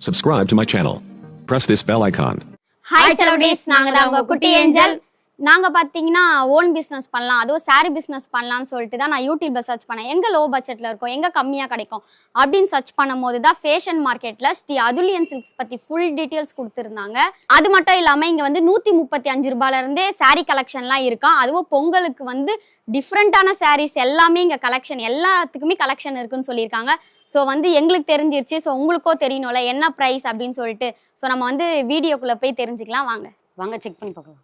Subscribe to my channel. Press this bell icon. Hi செலவுடேஸ் நாங்க தான் உங்க குட்டி ஏஞ்சல். நாங்க பாத்தீங்கன்னா ஓன் பிசினஸ் பண்ணலாம். அதுவும் saree பிசினஸ் பண்ணலாம்னு சொல்லிட்டு தான் நான் யூடியூப்ல சர்ச் பண்ணேன். எங்க லோ பட்ஜெட்ல இருக்கும் எங்க கம்மியா கிடைக்கும் அப்படின்னு சர்ச் பண்ணும்போது தான் ஃபேஷன் மார்க்கெட்ல ஸ்ரீ அதுலியன் சில்க்ஸ் பத்தி ஃபுல் டீடைல்ஸ் கொடுத்துருந்தாங்க. அது மட்டும் இல்லாம இங்க வந்து நூத்தி முப்பத்தி அஞ்சு ரூபாயில இருந்தே saree கலெக்ஷன்லாம் இருக்கும் அதுவும் பொங்கலுக்கு வந்து டிஃப்ரெண்ட்டான sarees எல்லாமே இங்க கலெக்ஷன் எல்லாத்துக்குமே கலெக்ஷன் இருக்குன்னு சொல்லியிருக்காங்க. ஸோ வந்து எங்களுக்கு தெரிஞ்சிருச்சு. ஸோ உங்களுக்கோ தெரியணும்ல என்ன ப்ரைஸ் அப்படின்னு சொல்லிட்டு. ஸோ நம்ம வந்து வீடியோக்குள்ள போய் தெரிஞ்சுக்கலாம். வாங்க. வாங்க செக் பண்ணி பார்க்கலாம்.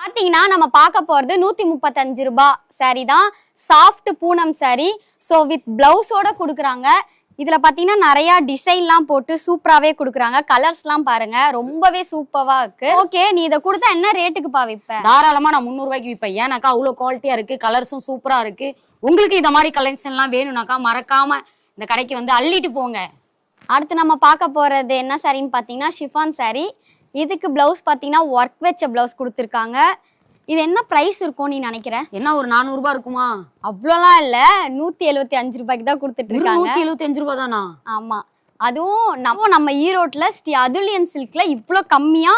பாத்தீங்கன்னா நம்ம பார்க்க போறது நூத்தி முப்பத்தஞ்சு ரூபாய் saree தான். Soft Poonam saree. So with பிளவுஸோட கொடுக்குறாங்க. இதுல பாத்தீங்கன்னா நிறைய டிசைன்லாம் போட்டு சூப்பராவே கொடுக்குறாங்க. கலர்ஸ்லாம் பாருங்க ரொம்பவே சூப்பரா இருக்கு. ஓகே நீ இதை கொடுத்தா என்ன ரேட்டுக்கு பா விப்ப? தாராளமா நான் முந்நூறு ரூபாய்க்கு விற்பேன் ஏன்னாக்கா அவ்வளோ குவாலிட்டியா இருக்கு கலர்ஸும் சூப்பரா இருக்கு. உங்களுக்கு இந்த மாதிரி கலெக்ஷன்லாம் வேணும்னாக்கா மறக்காம இந்த கடைக்கு வந்து அள்ளிட்டு போங்க. அடுத்து நம்ம பார்க்க போறது என்ன சாரின்னு பாத்தீங்கன்னா ஷிஃபான் saree. இதுக்கு பிளவுஸ் பாத்தீங்கன்னா ஒர்க் வச்ச பிளவுஸ் கொடுத்துருக்காங்க. இது என்ன பிரைஸ் இருக்கும் நீ நினைக்கிற? என்ன ஒரு நானூறு ரூபாய் இருக்குமா? அவ்வளோலாம் இல்ல. நூத்தி எழுபத்தி அஞ்சு ரூபாய்க்கு தான் கொடுத்துட்டு இருக்காங்க. நூத்தி எழுபத்தி அஞ்சு ரூபாய் தானா? ஆமா. அதுவும் நம்ம நம்ம ஈரோட்ல ஸ்ரீ அதுலியன் சில்க்ல இவ்வளோ கம்மியா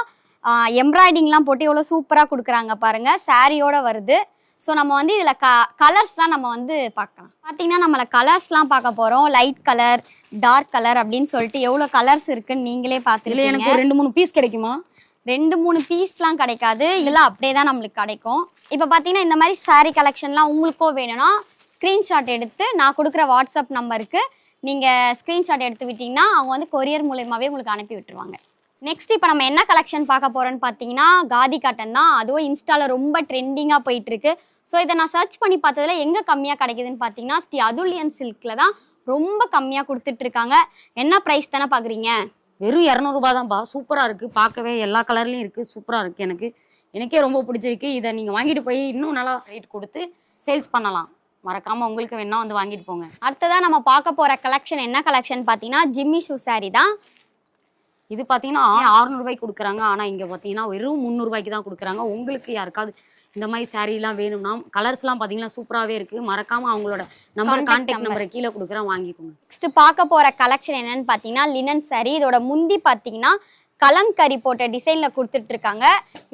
எம்ப்ராய்டிங்லாம் போட்டு இவ்வளோ சூப்பரா கொடுக்குறாங்க பாருங்க. சாரியோட வருது. ஸோ நம்ம வந்து இதுல க கலர்ஸ்லாம் நம்ம வந்து பார்க்கலாம். பார்த்தீங்கன்னா நம்மள கலர்ஸ்லாம் பார்க்க போறோம். லைட் கலர் டார்க் கலர் அப்படின்னு சொல்லிட்டு எவ்வளோ கலர்ஸ் இருக்குன்னு நீங்களே பார்த்துருக்கீங்க எனக்கு ரெண்டு மூணு பீஸ் கிடைக்குமா? ரெண்டு மூணு பீஸ்லாம் கிடைக்காது. இதெல்லாம் அப்படியே தான் நம்மளுக்கு கிடைக்கும். இப்போ பார்த்தீங்கன்னா இந்த மாதிரி சாரீ கலெக்ஷன்லாம் உங்களுக்கோ வேணும்னா ஸ்க்ரீன்ஷாட் எடுத்து நான் கொடுக்குற வாட்ஸ்அப் நம்பருக்கு நீங்கள் ஸ்க்ரீன்ஷாட் எடுத்து விட்டிங்கன்னா அவங்க வந்து கொரியர் மூலயமாவே உங்களுக்கு அனுப்பி விட்டுருவாங்க. நெக்ஸ்ட் இப்போ நம்ம என்ன கலெக்ஷன் பார்க்க போகிறோன்னு பார்த்தீங்கன்னா காதி காட்டன் தான். அதுவும் இன்ஸ்டாவில் ரொம்ப ட்ரெண்டிங்காக போயிட்டுருக்கு. ஸோ இதை நான் சர்ச் பண்ணி பார்த்ததுல எங்கே கம்மியாக கிடைக்குதுன்னு பார்த்தீங்கன்னா ஸ்ரீ அதுலியன் சில்கில் தான் ரொம்ப கம்மியாக கொடுத்துட்ருக்காங்க என்ன ப்ரைஸ் தானே பார்க்குறீங்க வெறும் இரநூறுபா தான்ப்பா சூப்பராக இருக்குது பார்க்கவே எல்லா கலர்லேயும் இருக்குது சூப்பராக இருக்குது எனக்கு. எனக்கே ரொம்ப பிடிச்சிருக்கு. இதை நீங்கள் வாங்கிட்டு போய் இன்னும் நல்லா ரேட் கொடுத்து சேல்ஸ் பண்ணலாம். மறக்காம உங்களுக்கு வேணா வந்து வாங்கிட்டு போங்க. அடுத்ததாக நம்ம பார்க்க போற கலெக்ஷன் என்ன கலெக்ஷன் பார்த்தீங்கன்னா ஜிம்மி ஷூ saree தான். இது பார்த்தீங்கன்னா ஆறுநூறு ரூபாய்க்கு கொடுக்குறாங்க. ஆனா இங்க பார்த்தீங்கன்னா வெறும் முந்நூறு ரூபாய்க்கு தான் கொடுக்குறாங்க. உங்களுக்கு யாருக்காவது இந்த மாதிரி எல்லாம் வேணும்னா கலர்ஸ்லாம் பார்த்தீங்கன்னா சூப்பராகவே இருக்கு. மறக்காம அவங்களோட நம்பர் கான்டாக்ட். நம்பரை கீழே கொடுக்குறேன் வாங்கிக்கோங்க. நெக்ஸ்ட் பார்க்க போற கலெக்ஷன் என்னன்னு பார்த்தீங்கன்னா லினன் saree. இதோட முந்தி பார்த்தீங்கன்னா கலம்கரி போட்ட டிசைன்ல கொடுத்துட்டு இருக்காங்க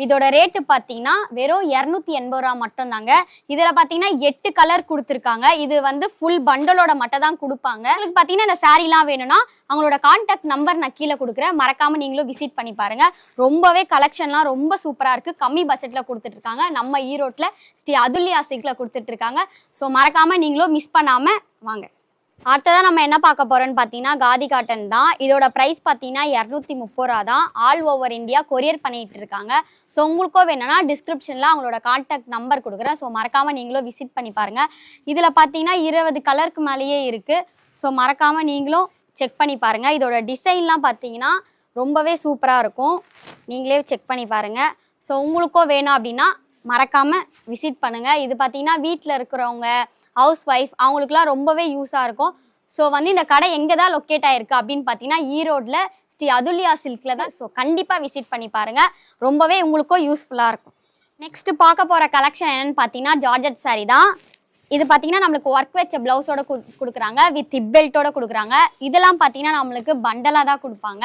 இதோட ரேட்டு பார்த்தீங்கன்னா வெறும் இரநூத்தி எண்பது ரூபா மட்டும்தாங்க. இதில் இதுல பார்த்தீங்கன்னா எட்டு கலர் கொடுத்துருக்காங்க. இது வந்து ஃபுல் பண்டலோட மட்டும் தான் கொடுப்பாங்க. உங்களுக்கு பார்த்தீங்கன்னா இந்த சாரீலாம் வேணும்னா அவங்களோட கான்டாக்ட் நம்பர் நான் கீழே கொடுக்குறேன். மறக்காம நீங்களும் விசிட் பண்ணி பாருங்க. ரொம்பவே கலெக்ஷன்லாம் ரொம்ப சூப்பரா இருக்கு. கம்மி பட்ஜெட்ல கொடுத்துட்டு இருக்காங்க நம்ம ஈரோட்ல ஸ்ரீ அதுல்யா சிக்ல கொடுத்துட்டு இருக்காங்க ஸோ மறக்காம நீங்களும் மிஸ் பண்ணாம வாங்க. அடுத்ததாக நம்ம என்ன பார்க்க போறோம்னு பார்த்தீங்கன்னா காதி காட்டன் தான். இதோட ப்ரைஸ் பார்த்தீங்கன்னா இரநூத்தி முப்பது ரூபா தான். ஆல் ஓவர் இந்தியா கொரியர் பண்ணிட்டு இருக்காங்க. ஸோ உங்களுக்கோ வேணும்னா டிஸ்கிரிப்ஷனில் அவங்களோட கான்டாக்ட் நம்பர் கொடுக்குறேன். ஸோ மறக்காம நீங்களும் விசிட் பண்ணி பாருங்க. இதில் பார்த்தீங்கன்னா இருபது கலருக்கு மேலேயே இருக்கு. ஸோ மறக்காம நீங்களும் செக் பண்ணி பாருங்க. இதோட டிசைன்லாம் பார்த்தீங்கன்னா ரொம்பவே சூப்பராக இருக்கும். நீங்களே செக் பண்ணி பாருங்க. ஸோ உங்களுக்கோ வேணும் அப்படின்னா மறக்காமல் விசிட் பண்ணுங்கள் இது பார்த்தீங்கன்னா வீட்டில் இருக்கிறவங்க ஹவுஸ் ஒய்ஃப் அவங்களுக்குலாம் ரொம்பவே யூஸாக இருக்கும். ஸோ வந்து இந்த கடை எங்கே தான் லொக்கேட் ஆயிருக்கு அப்படின்னு பார்த்தீங்கன்னா ஈரோடில் ஸ்ரீ அதுல்யா சில்கில் தான். ஸோ கண்டிப்பாக விசிட் பண்ணி பாருங்கள் ரொம்பவே உங்களுக்கும் யூஸ்ஃபுல்லாக இருக்கும். நெக்ஸ்ட் பார்க்க போகிற கலெக்ஷன் என்னன்னு பார்த்தீங்கன்னா ஜார்ஜட் சாரி தான். இது பார்த்தீங்கன்னா நம்மளுக்கு ஒர்க் வச்ச ப்ளவுஸோட கொடுக்குறாங்க. வித் ஹிப் பெல்ட்டோட கொடுக்குறாங்க. இதெல்லாம் பார்த்தீங்கன்னா நம்மளுக்கு பண்டலாக தான் கொடுப்பாங்க.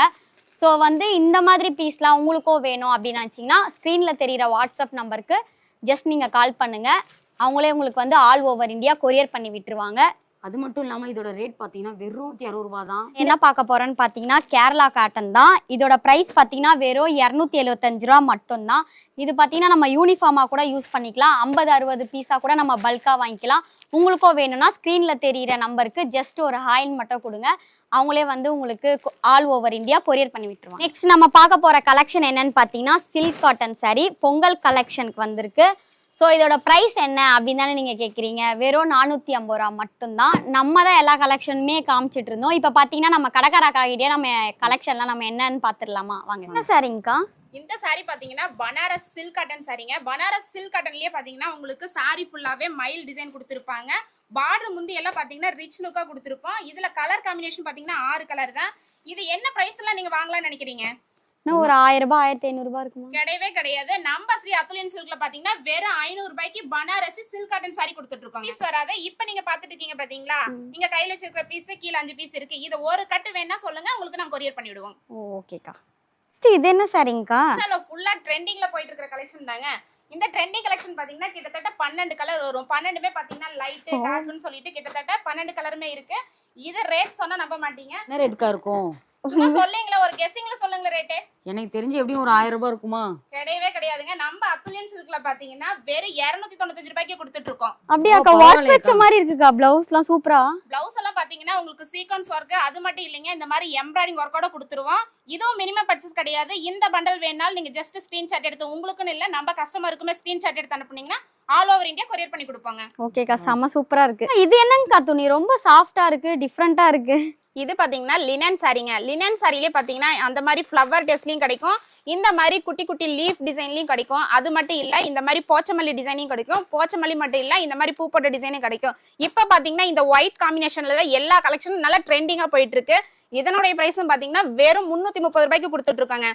ஸோ வந்து இந்த மாதிரி பீஸ்லாம் உங்களுக்கோ வேணும் அப்படின்னு நினச்சிங்கன்னா ஸ்க்ரீனில் தெரியிற வாட்ஸ்அப் நம்பருக்கு ஜஸ்ட் நீங்கள் கால் பண்ணுங்கள் அவங்களே உங்களுக்கு வந்து ஆல் ஓவர் இந்தியா கொரியர் பண்ணி விட்டுருவாங்க. அது மட்டும் இல்லாம இதோட ரேட் பார்த்தீங்கன்னா வெறும் அறுபது ரூபா தான். என்ன பார்க்க போறோம்னு பார்த்தீங்கன்னா கேரளா காட்டன் தான். இதோட ப்ரைஸ் பார்த்தீங்கன்னா வெறும் இரநூத்தி எழுபத்தஞ்சு ரூபா மட்டும்தான். இது பார்த்தீங்கன்னா நம்ம யூனிஃபார்மாக கூட யூஸ் பண்ணிக்கலாம். ஐம்பது அறுபது பீஸாக கூட நம்ம பல்காக வாங்கிக்கலாம். உங்களுக்கோ வேணும்னா ஸ்க்ரீனில் தெரியிற நம்பருக்கு ஜஸ்ட் ஒரு ஹாயின் மட்டும் கொடுங்க. அவங்களே வந்து உங்களுக்கு ஆல் ஓவர் இந்தியா கொரியர் பண்ணி விட்டுருவாங்க. நெக்ஸ்ட் நம்ம பார்க்க போகிற கலெக்ஷன் என்னன்னு பார்த்தீங்கன்னா சில்க் காட்டன் சாரி பொங்கல் கலெக்ஷனுக்கு வந்திருக்கு. ஸோ இதோட ப்ரைஸ் என்ன அப்படின்னு தானே நீங்கள் கேட்குறீங்க வெறும் நானூற்றி ஐம்பது ரூபா மட்டும்தான். நம்ம தான் எல்லா கலெக்ஷனுமே காமிச்சிட்டு இருந்தோம். இப்போ பார்த்தீங்கன்னா நம்ம கடைக்காரக்காகிட்டே நம்ம கலெக்ஷன்லாம் நம்ம என்னன்னு பார்த்துடலாமா? வாங்க. என்ன சாரிங்கக்கா இந்த saree பாத்தீங்கன்னா பனாரஸ் சில்க் காட்டன் சாரீங்க பனாரஸ் சில்க் காட்டன்லயே பாத்தீங்கன்னா உங்களுக்கு saree ஃபுல்லாவே மயில் டிசைன் கொடுத்துருப்பாங்க. பார்டர் முந்தி எல்லாம் பாத்தீங்கன்னா ரிச் லுக்கா கொடுத்துருப்போம். இதுல கலர் காம்பினேஷன் பாத்தீங்கன்னா ஆறு கலர் தான். இது என்ன பிரைஸ் எல்லாம் நீங்க வாங்கலாம்னு நினைக்கிறீங்க? ஒரு ஆயிரம் ரூபாய் ஆயிரத்தி ஐநூறு ரூபாய் இருக்குமா? கிடையவே கிடையாது. நம்ம ஸ்ரீ அத்துலியன் சில்க்ல பாத்தீங்கன்னா வெறும் ஐநூறு ரூபாய்க்கு பனாரசி சில்க் காட்டன் சாரி கொடுத்துட்டு இருக்கோம் பீஸ் வராத. இப்ப நீங்க பாத்துட்டு இருக்கீங்க பாத்தீங்களா? நீங்க கையில வச்சிருக்கிற பீஸ் கீழ அஞ்சு பீஸ் இருக்கு. இது ஒரு கட்டு வேணா சொல்லுங்க. உங்களுக்கு நான் கொரியர் பண்ணி விடுவோம் ஓ ஓகேக்கா ஃபர்ஸ்ட் இது என்ன சாரிங்கக்கா ஃபுல்லா ட்ரெண்டிங்ல போயிட்டு இருக்கிற கலெக்ஷன் தாங்க. இந்த ட்ரெண்டிங் கலெக்ஷன் பாத்தீங்கன்னா கிட்டத்தட்ட பன்னெண்டு கலர் வரும். பன்னெண்டுமே பாத்தீங்கன்னா லைட் டார்க்னு சொல்லிட்டு கிட்டத்தட்ட பன்னெண்டு கலருமே இருக்கு. இது ரேட் சொன்னா நம்ப மாட்டீங்க. என்ன ரேட்க்கா இருக்கும்? சும்மா சொல்லுங்களா ஒரு கெஸ்ஸிங்ல சொல்லுங்க ரேட்டு. எனக்கு தெரிஞ்சு எப்படியும் ஒரு ஆயிரம் ரூபாய் இருக்குமா? கிடையவே கிடையாதுங்க. நம்ம சில்க்ல பாத்தீங்கன்னா வெறும் இருநூத்தி தொண்ணூத்தஞ்சு ரூபாய்க்கு கொடுத்துட்டு இருக்கோம். வச்ச மாதிரி இருக்குக்கா? பிளவுஸ்லாம் சூப்பரா பிளவுஸ் எல்லாம் பாத்தீங்கன்னா உங்களுக்கு சீக்வன்ஸ் ஒர்க் அது மட்டும் இல்லைங்க. இந்த மாதிரி எம்ப்ராய்டிங் ஒர்க்கோட கொடுத்துருவோம். இதுவும் மினிமம் பர்ச்சேஸ் கிடையாது. இந்த பண்டல் வேணாலும் நீங்க ஜஸ்ட் ஸ்கிரீன்ஷாட் எடுத்து உங்களுக்குன்னு இல்ல நம்ம கஸ்டமருக்குமே ஸ்கிரீன்ஷாட் எடுத்து அனுப்புனீங்கன்னா ஆல் ஓவர் இந்தியா கொரியர் பண்ணி கொடுப்பாங்க. ஓகேக்கா செம்ம சூப்பரா இருக்கு. இது என்னங்கக்கா துணி? ரொம்ப சாஃப்டா இருக்கு டிஃப்ரெண்டா இருக்கு. இது பார்த்தீங்கன்னா லினன் சாரிங்க லினன் சாரிலே பார்த்தீங்கன்னா அந்த மாதிரி ஃப்ளவர் டெஸ்ட்லையும் கிடைக்கும். இந்த மாதிரி குட்டி குட்டி லீஃப் டிசைன்லையும் கிடைக்கும். அது மட்டும் இல்லை இந்த மாதிரி போச்சமல்லி டிசைனையும் கிடைக்கும். போச்சமல்லி மட்டும் இல்லை இந்த மாதிரி பூ போட்ட டிசைனும் கிடைக்கும். இப்போ பார்த்தீங்கன்னா இந்த ஒயிட் காம்பினேஷனில் தான் எல்லா கலெக்ஷனும் நல்லா ட்ரெண்டிங்காக போயிட்டு இருக்கு. இதனுடைய ப்ரைஸும் பார்த்தீங்கன்னா வெறும் முந்நூற்றி முப்பது ரூபாய்க்கு கொடுத்துட்டு இருக்காங்க.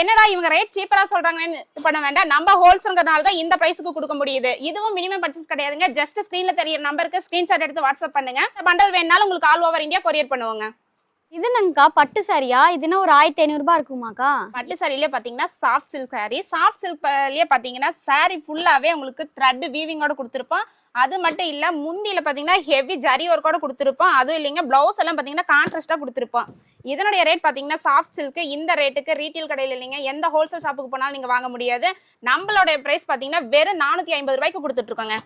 என்னடா இவங்க ரேட் சீப்பரா சொல்றாங்கன்னு பண்ண வேண்டாம். நம்ம ஹோல்சேல்ங்கிறனால தான் இந்த பிரைஸுக்கு கொடுக்க முடியுது. இதுவும் மினிமம் பர்ச்சேஸ் கிடையாதுங்க. ஜஸ்ட் ஸ்கிரீன்ல தெரியற நம்பருக்கு ஸ்கிரீன்ஷாட் எடுத்து வாட்ஸ்அப் பண்ணுங்க. பண்டல் வேணாலும் உங்களுக்கு ஆல் ஓவர் இந்தியா கொரியர் பண்ணுவாங்க. இது என்னங்கக்கா பட்டு சாரியா? இதுனா ஒரு ஆயிரத்தி ஐநூறுபா இருக்குமாக்கா? பட்டு சாரியிலே பார்த்தீங்கன்னா சாஃப்ட் சில்க் சாரி சாஃப்ட் சில்க்லயே பார்த்தீங்கன்னா சாரி ஃபுல்லாகவே உங்களுக்கு த்ரெட் வீவிங்கோட கொடுத்துருப்போம். அது மட்டும் இல்லை முந்தியில் பார்த்தீங்கன்னா ஹெவி ஜரி ஒர்க்கோட கொடுத்துருப்போம். அதுவும் இல்லைங்க ப்ளவுஸ் எல்லாம் பார்த்தீங்கன்னா கான்ட்ராஸ்டாக கொடுத்துருப்போம். இதனுடைய ரேட் பார்த்தீங்கன்னா சாஃப்ட் சில்க்கு இந்த ரேட்டுக்கு ரீட்டைல் கடையில் இல்லைங்க எந்த ஹோல்சேல் ஷாப்புக்கு போனாலும் நீங்கள் வாங்க முடியாது. நம்மளுடைய ப்ரைஸ் பார்த்தீங்கன்னா வெறும் நானூற்றி ஐம்பது ரூபாய்க்கு கொடுத்துட்ருக்கோங்க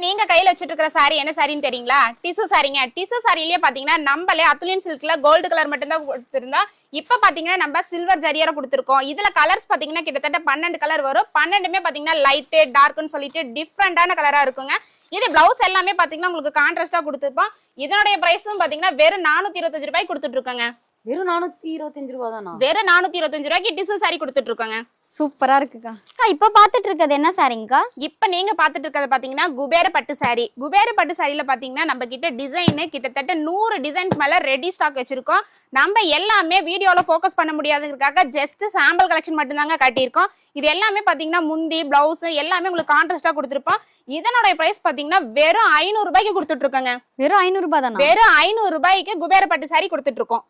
நீங்க கையில வச்சிட்டு இருக்கிற சாரி என்ன சாரின்னு தெரியுங்களா? டிசு சாரிங்க டிசு சாரிலேயே பாத்தீங்கன்னா நம்மளே அத்துலியன் சில்க்ல கோல்டு கலர் மட்டும்தான் கொடுத்துருந்தோம் இப்ப பாத்தீங்கன்னா நம்ம சில்வர் ஜரியோட கொடுத்துருக்கோம். இதுல கலர்ஸ் பாத்தீங்கன்னா கிட்டத்தட்ட பன்னெண்டு கலர் வரும். பன்னெண்டுமே பாத்தீங்கன்னா லைட்டு டார்க்னு சொல்லிட்டு டிஃப்ரெண்டான கலரா இருக்குங்க. இது பிளவுஸ் எல்லாமே பாத்தீங்கன்னா உங்களுக்கு கான்ட்ராஸ்டா கொடுத்துருப்போம். இதனுடைய பிரைஸும் பாத்தீங்கன்னா வெறும் நானூத்தி இருபத்தஞ்சு ரூபாய் கொடுத்துட்டு இருக்கோங்க. வெறும் நானூத்தி இருபத்தஞ்சு ரூபா தானா வெறும் நானூத்தி இருபத்தஞ்சு ரூபாய்க்கு டிசு சாரி கொடுத்துட்டு இருக்கோங்க சூப்பரா இருக்குக்கா. அக்கா இப்ப பாத்துட்டு இருக்கிறது என்ன சாரிங்கக்கா இப்ப நீங்க பாத்துட்டு இருக்கிறது பாத்தீங்கன்னா குபேர பட்டு saree. குபேர பட்டு சாரில பாத்தீங்கன்னா நம்ம கிட்ட டிசைன் கிட்டத்தட்ட நூறு டிசைன் மேல ரெடி ஸ்டாக் வச்சிருக்கோம். நம்ம எல்லாமே வீடியோல ஃபோக்கஸ் பண்ண முடியாதுங்கிறதுக்காக ஜஸ்ட் சாம்பிள் கலெக்ஷன் மட்டும்தாங்க காட்டியிருக்கோம். இது எல்லாமே பாத்தீங்கன்னா முந்தி பிளவுஸ் எல்லாமே உங்களுக்கு கான்ட்ராஸ்டா கொடுத்துருப்போம். இதனோட பிரைஸ் பாத்தீங்கன்னா வெறும் ஐநூறு ரூபாய்க்கு கொடுத்துட்டு இருக்கோங்க வெறும் ஐநூறு ரூபாய் தானா வெறும் ஐநூறு ரூபாய்க்கு குபேர பட்டு saree கொடுத்துட்டு இருக்கோம்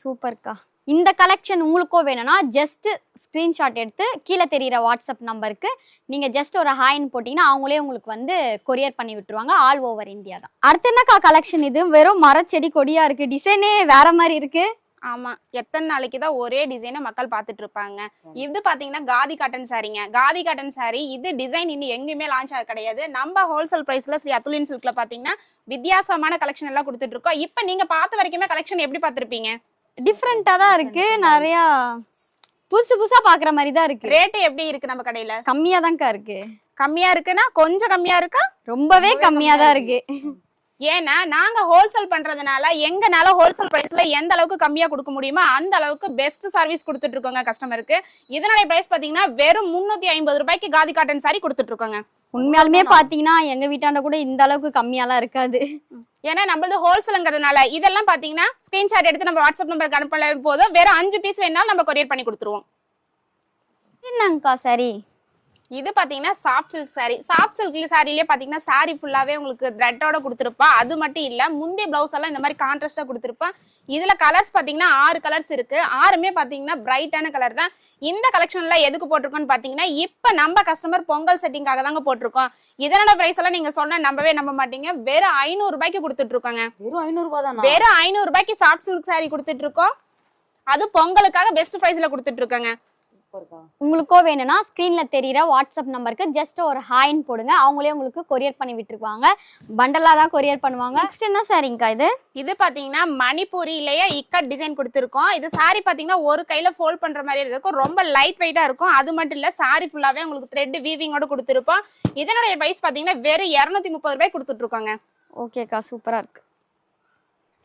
சூப்பர்க்கா. இந்த கலெக்ஷன் உங்களுக்கோ வேணும்னா ஜஸ்ட் ஸ்க்ரீன்ஷாட் எடுத்து கீழே தெரிகிற வாட்ஸ்அப் நம்பருக்கு நீங்கள் ஜஸ்ட் ஒரு ஹாய்னு போட்டிங்கன்னா அவங்களே உங்களுக்கு வந்து கொரியர் பண்ணி விட்டுருவாங்க ஆல் ஓவர் இந்தியா தான். அடுத்து என்னக்கா கலெக்ஷன் இது? வெறும் மரச்செடி கொடியாக இருக்குது டிசைனே வேற மாதிரி இருக்குது ஆமா. எத்தனை நாளைக்கு தான் ஒரே டிசைனை மக்கள் பார்த்துட்டு இருப்பாங்க இது பாத்தீங்கன்னா காதி காட்டன் சாரிங்க காதி காட்டன் சாரி இது டிசைன் இன்னும் எங்கேயுமே லான்ச் ஆக கிடையாது. நம்ம ஹோல்சேல் பிரைஸ்ல ஸ்ரீ அத்துலின் சில்க்ல பாத்தீங்கன்னா வித்தியாசமான கலெக்ஷன் எல்லாம் கொடுத்துட்டு இருக்கோம் இப்போ நீங்க பார்த்த வரைக்குமே கலெக்ஷன் எப்படி பார்த்துருப்பீங்க? டிஃப்ரெண்ட்டாக தான் இருக்கு. நிறையா புதுசு புதுசா பார்க்குற மாதிரி தான் இருக்கு. ரேட்டு எப்படி இருக்கு நம்ம கடையில? கம்மியா தான்க்கா இருக்கு. கம்மியா இருக்குன்னா கொஞ்சம் கம்மியா இருக்கா? ரொம்பவே கம்மியா தான் இருக்கு. ஏன்னா நாங்க ஹோல்சேல் பண்றதுனால எங்கனால ஹோல்சேல் பிரைஸ்ல எந்த அளவுக்கு கம்மியா கொடுக்க முடியுமோ அந்த அளவுக்கு பெஸ்ட் சர்வீஸ் கொடுத்துட்டு இருக்கோங்க கஸ்டமருக்கு இதனுடைய பிரைஸ் பாத்தீங்கன்னா வெறும் முன்னூத்தி ஐம்பது ரூபாய்க்கு காதி காட்டன் சாரி கொடுத்துட்டு இருக்கோங்க. உண்மையாலுமே பாத்தீங்கன்னா எங்க வீட்டாண்ட கூட இந்த அளவுக்கு கம்மியாலாம் இருக்காது. ஏன்னா நம்மளது ஹோல்சேலுங்கிறதுனால இதெல்லாம் பாத்தீங்கன்னா ஸ்கிரீன்ஷாட் எடுத்து நம்ம வாட்ஸ்அப் நம்பருக்கு அனுப்பல போதும். வேற அஞ்சு பீஸ் வேணாலும் நம்ம கொரியர் பண்ணி கொடுத்துருவோம். என்னங்கக்கா சரி? இது பாத்தீங்கன்னா soft silk saree. Soft silk சாரிலேயே பாத்தீங்கன்னா saree ஃபுல்லாவே உங்களுக்கு த்ரெட்டோட கொடுத்துருப்பா. அது மட்டும் இல்ல முந்தைய பிளவுஸ் எல்லாம் இந்த மாதிரி கான்ட்ராஸ்டா கொடுத்துருப்பா. இதுல கலர்ஸ் பாத்தீங்கன்னா ஆறு கலர்ஸ் இருக்கு. ஆறுமே பாத்தீங்கன்னா பிரைட்டான கலர் தான். இந்த கலெக்ஷன்ல எதுக்கு போட்டிருக்கோம்னு பாத்தீங்கன்னா இப்ப நம்ம கஸ்டமர் பொங்கல் செட்டிங்காக தாங்க போட்டிருக்கோம். இதனோட பிரைஸ் எல்லாம் நீங்க சொன்னா நம்பவே நம்ப மாட்டீங்க. வெறும் ஐநூறு ரூபாய்க்கு கொடுத்துட்டு இருக்கோங்க வெறும் ஐநூறு ரூபா தானா? வெறும் ஐநூறு ரூபாய்க்கு சாஃப்ட் சில்க் saree கொடுத்துட்டு இருக்கோம் அது பொங்கலுக்காக பெஸ்ட் பிரைஸ்ல கொடுத்துட்டு இருக்காங்க சூப்பர்க்கா. உங்களுக்கோ வேணும்னா ஸ்க்ரீன்ல தெரியிற வாட்ஸ்அப் நம்பருக்கு ஜஸ்ட் ஒரு ஹாய்னு போடுங்க. அவங்களே உங்களுக்கு கொரியர் பண்ணி விட்டுருவாங்க. பண்டலா தான் கொரியர் பண்ணுவாங்க. நெக்ஸ்ட் என்ன சாரிங்கக்கா இது? இது பாத்தீங்கன்னா மணிப்பூரிலேயே இக்கட் டிசைன் கொடுத்துருக்கோம். இது saree பாத்தீங்கன்னா ஒரு கையில ஃபோல்ட் பண்ற மாதிரி இருக்கும் ரொம்ப லைட் வெயிட்டா இருக்கும். அது மட்டும் இல்ல saree ஃபுல்லாவே உங்களுக்கு த்ரெட் வீவிங்கோட கொடுத்துருப்போம். இதனுடைய பிரைஸ் பாத்தீங்கன்னா வெறும் இருநூத்தி முப்பது ரூபாய் கொடுத்துட்டு இருக்காங்க. ஓகேக்கா சூப்பரா இருக்கு.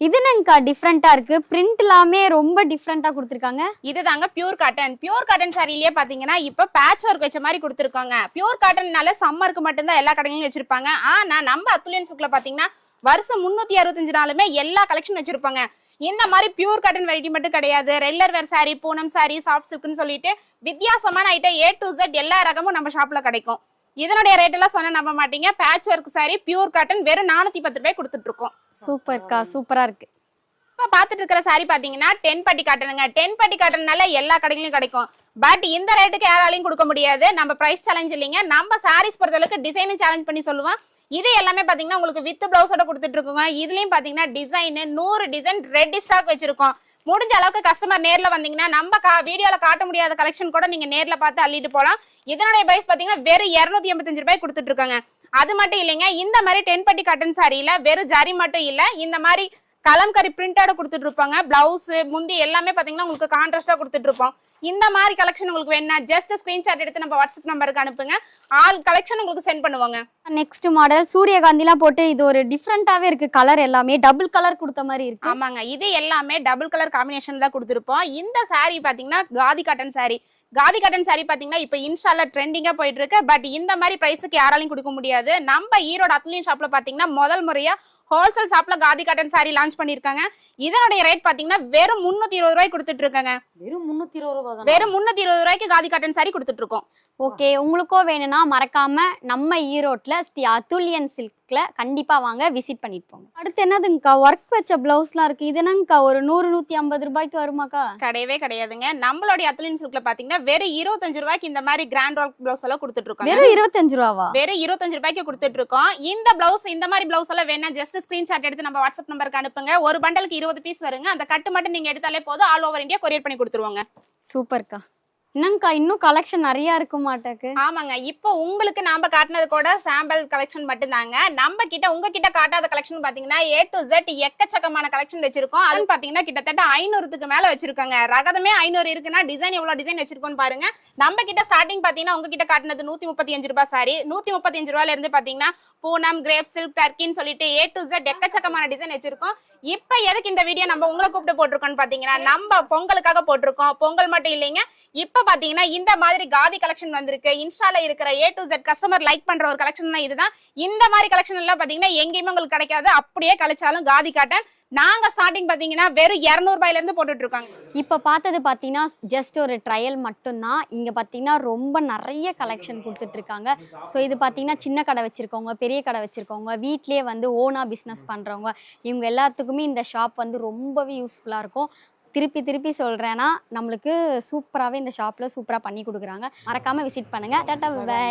இது என்னங்கக்கா டிஃப்ரெண்டா இருக்கு? பிரிண்ட் எல்லாமே ரொம்ப டிஃப்ரெண்டா கொடுத்துருக்காங்க. இதுதாங்க பியூர் காட்டன் பியூர் காட்டன் சாரிலேயே பாத்தீங்கன்னா இப்ப பேட்ச் ஒர்க் வச்ச மாதிரி கொடுத்துருக்காங்க. பியூர் காட்டன்னால சம்மருக்கு மட்டும்தான் எல்லா கடையிலும் வச்சிருப்பாங்க. ஆனா நம்ம அத்துலியன் பாத்தீங்கன்னா வருஷம் முன்னூத்தி அறுபத்தஞ்சு நாளுமே எல்லா கலெக்ஷன் வச்சிருப்பாங்க. இந்த மாதிரி பியூர் காட்டன் வெரைட்டி மட்டும் கிடையாது. Regular wear sari Poonam sari soft சில்க்னு சொல்லிட்டு வித்தியாசமான ஐட்டம் ஏ டு ஜெட் எல்லா ரகமும் நம்ம ஷாப்ல கிடைக்கும். இதனுடைய ரேட் எல்லாம் சொன்ன நம்ப மாட்டீங்க. Patch work saree pure cotton வெறும் நானூத்தி பத்து ரூபாய் கொடுத்துட்டு இருக்கோம் சூப்பர்க்கா சூப்பரா இருக்கு. இப்ப பாத்துட்டு இருக்கிற saree பாத்தீங்கன்னா டென் பட்டி காட்டனுங்க டென் பட்டி காட்டன்னால எல்லா கடையிலும் கிடைக்கும். பட் இந்த ரேட்டுக்கு யாராலையும் கொடுக்க முடியாது. நம்ம பிரைஸ் சேலஞ்ச் இல்லைங்க. நம்ம சாரீஸ் பொறுத்தளவுக்கு டிசைனும் சேலஞ்ச் பண்ணி சொல்லுவோம். இது எல்லாமே பாத்தீங்கன்னா உங்களுக்கு வித் பிளவுஸோட கொடுத்துட்டு இருக்கோங்க இதுலயும் பாத்தீங்கன்னா டிசைன் நூறு டிசைன் ரெடி ஸ்டாக் வச்சிருக்கோம். முடிஞ்ச அளவுக்கு கஸ்டமர் நேர்ல வந்தீங்கன்னா நம்ம கா வீடியோல காட்ட முடியாத கலெக்ஷன் கூட நீங்க நேர்ல பார்த்து அள்ளிட்டு போலாம். இதனுடைய பிரைஸ் பாத்தீங்கன்னா வெறும் இருநூத்தி எண்பத்தஞ்சு ரூபாய் கொடுத்துட்டு இருக்காங்க. அது மட்டும் இல்லைங்க இந்த மாதிரி டென் பட்டி காட்டன் சாரியில வெறும் ஜரி மட்டும் இல்ல இந்த மாதிரி கலம்கரி பிரிண்டோட கொடுத்துட்டு இருப்பாங்க. பிளவுஸ் முந்தி எல்லாமே பாத்தீங்கன்னா உங்களுக்கு கான்ட்ராஸ்டா கொடுத்துட்டு இருப்போம். இந்த மாதிரி கலெக்ஷன் உங்களுக்கு வேணா ஜஸ்ட் ஸ்கிரீன்ஷாட் எடுத்து நம்ம வாட்ஸ்அப் நம்பருக்கு அனுப்புங்க. ஆல் கலெக்ஷன் உங்களுக்கு சென்ட் பண்ணுவாங்க. நெக்ஸ்ட் மாடல் சூரியகாந்திலாம் போட்டு இது ஒரு டிஃப்ரெண்டாவே இருக்கு கலர் எல்லாமே. டபுள் கலர் கொடுத்த மாதிரி இருக்கு. ஆமாங்க இது எல்லாமே டபுள் கலர் காம்பினேஷன் தான் கொடுத்துருப்போம். இந்த saree பாத்தீங்கன்னா khadi cotton saree. Khadi cotton saree பாத்தீங்கன்னா இப்போ இன்ஸ்டால ட்ரெண்டிங்கா போயிட்டு இருக்கு. பட் இந்த மாதிரி பிரைஸுக்கு யாராலையும் கொடுக்க முடியாது. நம்ம ஈரோடு அத்லின் ஷாப்ல பாத்தீங்கன்னா முதல் முறையா ஹோல்சேல் ஷாப்ல காதி காட்டன் saree லான்ச் பண்ணிருக்காங்க இதனுடைய ரேட் பாத்தீங்கன்னா வெறும் முன்னூத்தி இருபது ரூபாய் கொடுத்துட்டு இருக்காங்க. வெறும் முன்னூத்தி இருபது ரூபா தான்? வெறும் முன்னூத்தி இருபது ரூபாய்க்கு காதி காட்டன் saree கொடுத்துட்டு இருக்கோம். ஓகே உங்களுக்கோ வேணும்னா மறக்காம நம்ம ஈரோட்ல ஸ்ரீ அதுல்யன் சில்க்ல கண்டிப்பா வாங்க விசிட் பண்ணிட்டு போங்க. அடுத்து என்னதுங்கக்கா? ஒர்க் வச்ச பிளவுஸ்லாம் இருக்கு. இது என்னங்கக்கா? ஒரு நூறு நூத்தி ஐம்பது ரூபாய்க்கு வருமாக்கா? கிடையவே கிடையாதுங்க. நம்மளுடைய அத்லின் சில்க்ல பாத்தீங்கன்னா வெறும் இருபத்தஞ்சு ரூபாய்க்கு இந்த மாதிரி கிராண்ட் ஒர்க் பிளவுஸ் எல்லாம் கொடுத்துட்டு இருக்கோம் வெறும் இருபத்தஞ்சு ரூபாவா? வெறும் இருபத்தஞ்சு ரூபாய்க்கு கொடுத்துட்டு இருக்கோம் இந்த பிளவுஸ் இந்த மாதிரி பிளவுஸ் எல்லாம் வேணா ஜஸ்ட் ஸ்கிரீன்ஷாட் எடுத்து நம்ம வாட்ஸ்அப் நம்பருக்கு அனுப்புங்க. ஒரு பண்டலுக்கு இருபது பீஸ் வருங்க. அந்த கட்டு மட்டும் நீங்க எடுத்தாலே போதும். ஆல் ஓவர் இந்தியா கொரியர் பண்ணி கொடுத்துருவாங்க. சூப்பர்க்கா. என்னங்கக்கா இன்னும் கலெக்ஷன் நிறைய இருக்க மாட்டேக்கு. ஆமாங்க இப்போ உங்களுக்கு நாம காட்டினது கூட சாம்பிள் கலெக்ஷன் மட்டும்தாங்க. நம்ம கிட்ட உங்க கிட்ட காட்டாத கலெக்ஷன் பாத்தீங்கன்னா ஏ டு ஜெட் எக்கச்சக்கமான கலெக்ஷன் வச்சிருக்கோம். அது பாத்தீங்கன்னா கிட்டத்தட்ட ஐநூறுக்கு மேல வச்சிருக்காங்க. ரகதமே ஐநூறு இருக்குன்னா டிசைன் எவ்வளவு டிசைன் வச்சிருக்கோம்னு பாருங்க. நம்ம கிட்ட ஸ்டார்டிங் பாத்தீங்கன்னா உங்ககிட்ட காட்டினது நூத்தி முப்பத்தி அஞ்சு ரூபாய் சாரி நூத்தி முப்பத்தி அஞ்சு ரூபாயில இருந்து பாத்தீங்கன்னா பூனம் கிரேப் சில்க் டர்க்கின்னு சொல்லிட்டு ஏ டு ஜெட் எக்கச்சக்கமான டிசைன் வச்சிருக்கோம். இப்ப எதுக்கு இந்த வீடியோ நம்ம உங்களை கூப்பிட்டு போட்டிருக்கோம்னு பாத்தீங்கன்னா நம்ம பொங்கலுக்காக போட்டிருக்கோம். பொங்கல் மட்டும் இல்லைங்க. இப்ப பாத்தீங்கன்னா இந்த மாதிரி காதி கலெக்ஷன் வந்திருக்கு. இன்ஸ்டால இருக்கிற A to Z customer like பண்ற ஒரு கலெக்ஷன் இதுதான். இந்த மாதிரி கலெக்ஷன் எல்லாம் பாத்தீங்கன்னா எங்கேயுமே உங்களுக்கு கிடைக்காது. அப்படியே கழிச்சாலும் காதி காட்டன் நாங்க ஸ்டார்டிங் பாத்தீங்கன்னா வெறும் இரநூறுபாயில இருந்து போட்டுட்டு இருக்காங்க இப்போ பார்த்தது பார்த்தீங்கன்னா ஜஸ்ட் ஒரு ட்ரையல் மட்டும்தான். இங்கே பார்த்தீங்கன்னா ரொம்ப நிறைய கலெக்ஷன் கொடுத்துட்டு இருக்காங்க ஸோ இது பார்த்தீங்கன்னா சின்ன கடை வச்சுருக்கவங்க பெரிய கடை வச்சுருக்கவங்க வீட்லயே வந்து ஓனாக பிஸ்னஸ் பண்ணுறவங்க இவங்க எல்லாத்துக்குமே இந்த ஷாப் வந்து ரொம்பவே யூஸ்ஃபுல்லாக இருக்கும். திருப்பி திருப்பி சொல்கிறேன்னா நம்மளுக்கு சூப்பராகவே இந்த ஷாப்பில் சூப்பராக பண்ணி கொடுக்குறாங்க. மறக்காமல் விசிட் பண்ணுங்கள் டாட்டா பை